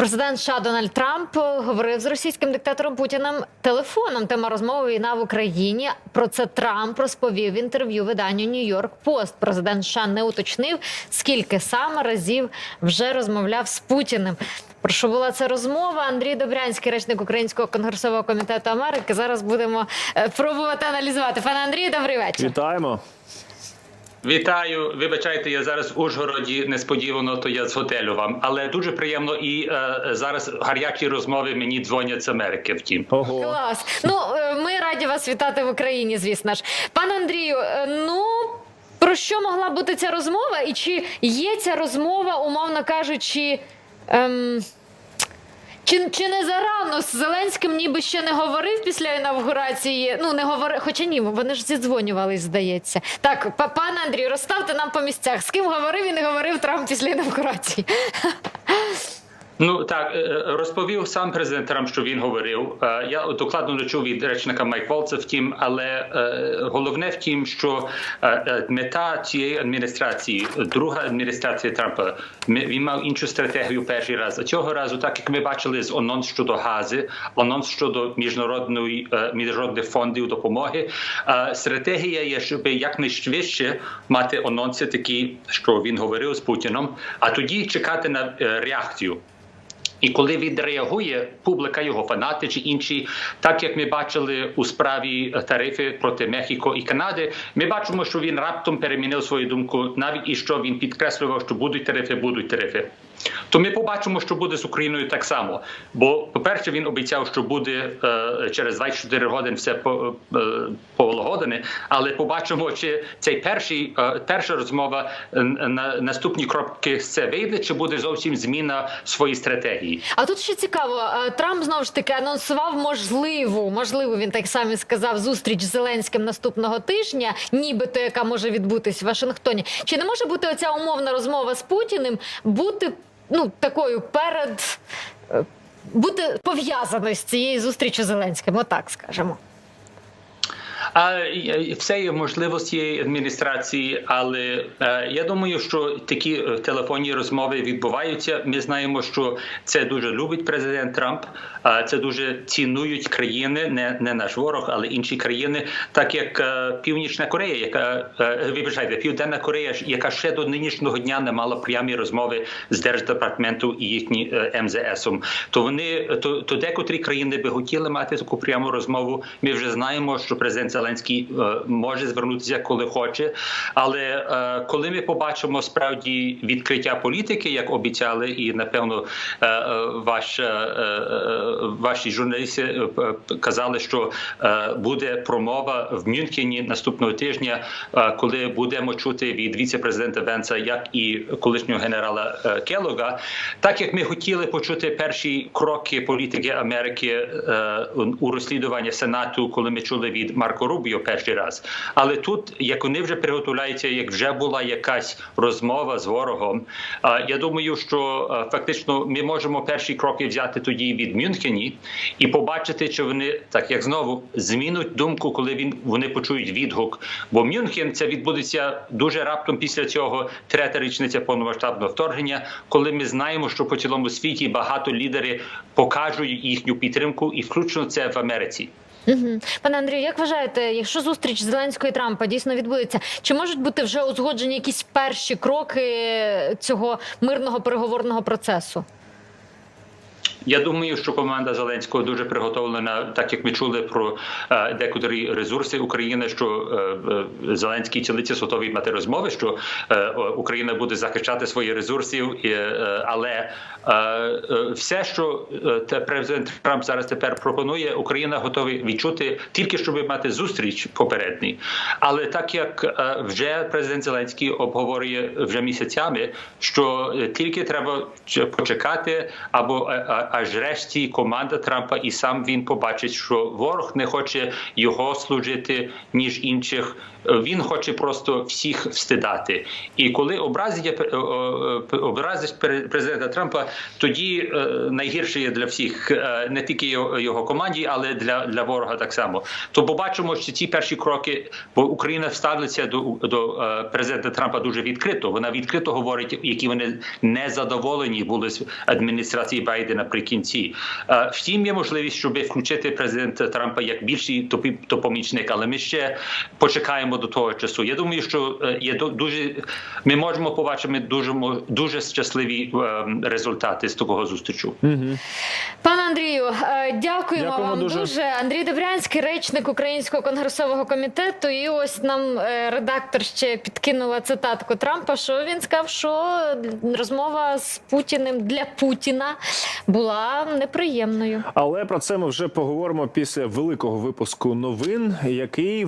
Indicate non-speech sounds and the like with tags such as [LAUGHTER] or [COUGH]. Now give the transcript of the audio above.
Президент США Дональд Трамп говорив з російським диктатором Путіним телефоном. Тема розмови війна в Україні. Про це Трамп розповів в інтерв'ю виданню Нью-Йорк Пост. Президент США не уточнив, скільки саме разів вже розмовляв з Путіним. Про що була ця розмова? Андрій Добрянський, речник Українського конгресового комітету Америки. Зараз будемо е, пробувати аналізувати. Пане Андрію, добрий вечір. Вітаємо. Вітаю, вибачайте, я зараз в Ужгороді несподівано, то я з готелю вам. Але дуже приємно і е, зараз гарячі розмови мені дзвонять з Америки. Втім, Ого. Клас. Ну е, ми раді вас вітати в Україні. Звісно ж, пане Андрію. е, Ну про що могла бути ця розмова, і чи є ця розмова, умовно кажучи? Ем... Чи, чи не зарано з Зеленським ніби ще не говорив після інавгурації? Ну не говорив, хоча ні, вони ж зідзвонювались, здається. Так, па- пане Андрій, розставте нам по місцях. З ким говорив і не говорив Трамп після інавгурації? [LAUGHS] ну так е, розповів сам президент Трамп, що він говорив. Е, Я докладно не чув від речника Майк Волца, втім, але е, головне втім, що е, е, мета цієї адміністрації, друга адміністрація Трампа, він мав іншу стратегію перший раз. А цього разу, так як ми бачили з анонс щодо гази, анонс щодо міжнародної е, міжнародних фондів допомоги. е, Стратегія є, щоб якнайшвидше мати анонси, такі, що він говорив з Путіном, а тоді чекати на е, реакцію. І коли відреагує публіка, його фанати чи інші, так як ми бачили у справі тарифи проти Мехіко і Канади, ми бачимо, що він раптом перемінив свою думку, навіть і що він підкреслював, що будуть тарифи, будуть тарифи. То ми побачимо, що буде з Україною так само. Бо, по-перше, він обіцяв, що буде е, через 24 години все по, е, але побачимо, чи цей перший е, перша розмова е, на наступні кроки з це вийде, чи буде зовсім зміна своєї стратегії. А тут ще цікаво, е, Трамп знову ж таки анонсував можливу, можливо, він так само сказав, зустріч з Зеленським наступного тижня, нібито яка може відбутись в Вашингтоні. Чи не може бути оця умовна розмова з Путіним бути ну такою перед е, бути пов'язаною з цією зустрічю Зеленським? Отак скажемо. А все є можливості адміністрації, але е, я думаю, що такі е, телефонні розмови відбуваються. Ми знаємо, що це дуже любить президент Трамп. Це дуже цінують країни, не не наш ворог, але інші країни, так як е, Північна Корея, яка вибачайте, Південна Корея, яка ще до нинішнього дня не мала прямі розмови з держдепартаменту і їхні МЗСом. То вони то, то декотрі країни би хотіли мати таку пряму розмову. Ми вже знаємо, що президент Зеленський е, може звернутися, коли хоче. Але е, коли ми побачимо справді відкриття політики, як обіцяли, і напевно е, ваш, ваші журналісти казали, що буде промова в Мюнхені наступного тижня, коли будемо чути від віце-президента Венца, як і колишнього генерала Келога, так як ми хотіли почути перші кроки політики Америки у розслідуванні Сенату, коли ми чули від Марко Рубіо перший раз. Але тут, як вони вже приготовляються, як вже була якась розмова з ворогом, я думаю, що фактично ми можемо перші кроки взяти тоді від Мюнхені і побачити, чи вони так як знову змінуть думку, коли він вони почують відгук. Бо Мюнхен це відбудеться дуже раптом після цього третя річниця повномасштабного вторгнення, коли ми знаємо, що по цілому світі багато лідери покажуть їхню підтримку, і включно це в Америці. Пане Андрію, як вважаєте, якщо зустріч Зеленського і Трампа дійсно відбудеться, чи можуть бути вже узгоджені якісь перші кроки цього мирного переговорного процесу? Я думаю, що команда Зеленського дуже приготовлена, так як ми чули про е, декотрі ресурси України, що е, е, Зеленський цілиться готовий мати розмови, що Україна буде захищати свої ресурси, але все, що президент Трамп зараз тепер пропонує, Україна готова відчути тільки щоб мати зустріч попередній. Але так як вже президент Зеленський обговорює вже місяцями, що тільки треба почекати або аж решті команда Трампа, і сам він побачить, що ворог не хоче його служити ніж інших. Він хоче просто всіх встидати. І коли образить, е, е, е, образить президента Трампа, тоді найгірше є для всіх, не тільки його, команді, але для, для ворога так само. То побачимо, що ці перші кроки, бо Україна ставиться до, до президента Трампа дуже відкрито. Вона відкрито говорить, які вони незадоволені були з адміністрації Байдена при кінці. Е, Втім, є можливість, щоб включити президента Трампа як більший допомічник, але ми ще почекаємо до того часу. Я думаю, що е, є ду- дуже ми можемо побачити дуже дуже щасливі е, результати з такого зустрічу. Пане Андрію, е, дякуємо Дякуємо вам дуже. дуже. Андрій Добрянський, речник Українського конгресового комітету. І ось нам е, редактор ще підкинула цитатку Трампа. Що він сказав, що розмова з Путіним для Путіна була неприємною. Але про це ми вже поговоримо після великого випуску новин, який.